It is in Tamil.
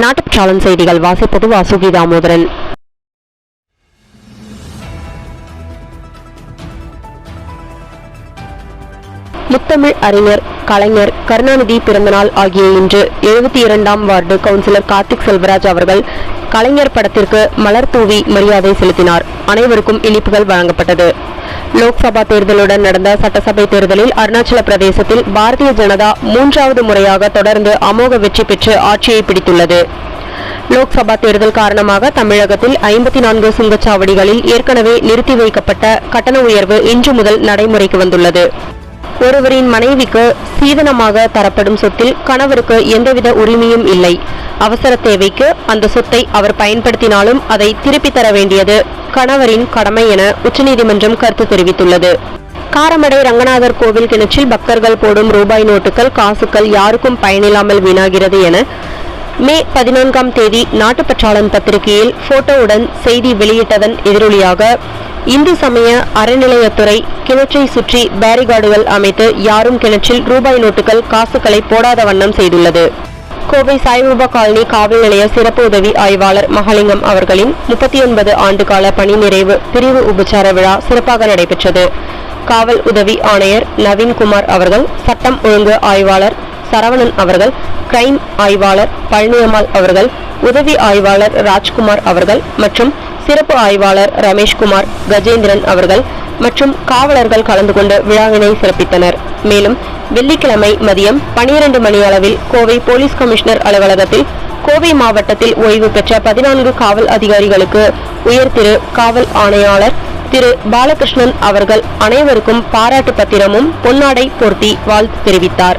நாட்டுச்சாளன் செய்திகள் வாசிப்பது வாசுகி தாமோதரன். முத்தமிழ் அறிஞர் கலைஞர் கருணாநிதி பிறந்தநாள் ஆகிய இன்று எழுபத்தி இரண்டாம் வார்டு கவுன்சிலர் கார்த்திக் செல்வராஜ் அவர்கள் கலைஞர் படத்திற்கு மலர் தூவி மரியாதை செலுத்தினார். அனைவருக்கும் இனிப்புகள் வழங்கப்பட்டது. லோக்சபா தேர்தலுடன் நடந்த சட்டசபை தேர்தலில் அருணாச்சல பிரதேசத்தில் பாரதிய ஜனதா மூன்றாவது முறையாக தொடர்ந்து அமோக வெற்றி பெற்று ஆட்சியை பிடித்துள்ளது. லோக்சபா தேர்தல் காரணமாக தமிழகத்தில் ஐம்பத்தி நான்கு சுங்கச்சாவடிகளில் ஏற்கனவே நிறுத்தி வைக்கப்பட்ட கட்டண உயர்வு இன்று முதல் நடைமுறைக்கு வந்துள்ளது. ஒருவரின் மனைவிக்கு சீதனமாக தரப்படும் சொத்தில் கணவருக்கு எந்தவித உரிமையும் இல்லை. அவசர தேவைக்கு அந்த சொத்தை அவர் பயன்படுத்தினாலும் அதை திருப்பித் தர வேண்டியது கணவரின் கடமை என உச்சநீதிமன்றம் கருத்து தெரிவித்துள்ளது. காரமடை ரங்கநாதர் கோவில் கிணற்றில் பக்தர்கள் போடும் ரூபாய் நோட்டுகள் காசுகள் யாருக்கும் பயனில்லாமல் வீணாகிறது என மே பதினான்காம் தேதி நாட்டுப்பற்றாளன் பத்திரிகையில் போட்டோவுடன் செய்தி வெளியிட்டதன் எதிரொலியாக இந்து சமய அறநிலையத்துறை கிணற்றை சுற்றி பேரிகார்டுகள் அமைத்து யாரும் கிணற்றில் ரூபாய் நோட்டுகள் காசுகளை போடாத வண்ணம் செய்துள்ளது. கோவை சாய்பாபா காலனி காவல் நிலைய சிறப்பு உதவி ஆய்வாளர் மகாலிங்கம் அவர்களின் முப்பத்தி ஒன்பது ஆண்டுகால பணி நிறைவு பிரிவு உபச்சார விழா சிறப்பாக நடைபெற்றது. காவல் உதவி ஆணையர் நவீன்குமார் அவர்கள் சட்டம் ஒழுங்கு ஆய்வாளர் சரவணன் அவர்கள் கிரைம் ஆய்வாளர் பழனியம்மாள் அவர்கள் உதவி ஆய்வாளர் ராஜ்குமார் அவர்கள் மற்றும் சிறப்பு ஆய்வாளர் ரமேஷ்குமார் கஜேந்திரன் அவர்கள் மற்றும் காவலர்கள் கலந்து கொண்டு விழாவினை சிறப்பித்தனர். மேலும் வெள்ளிக்கிழமை மதியம் பனிரெண்டு மணி அளவில் கோவை போலீஸ் கமிஷனர் அலுவலகத்தில் கோவை மாவட்டத்தில் ஓய்வு பெற்ற பதினான்கு காவல் அதிகாரிகளுக்கு உயர் திரு காவல் ஆணையாளர் திரு பாலகிருஷ்ணன் அவர்கள் அனைவருக்கும் பாராட்டு பத்திரமும் பொன்னாடை போர்த்தி வாழ்த்து தெரிவித்தார்.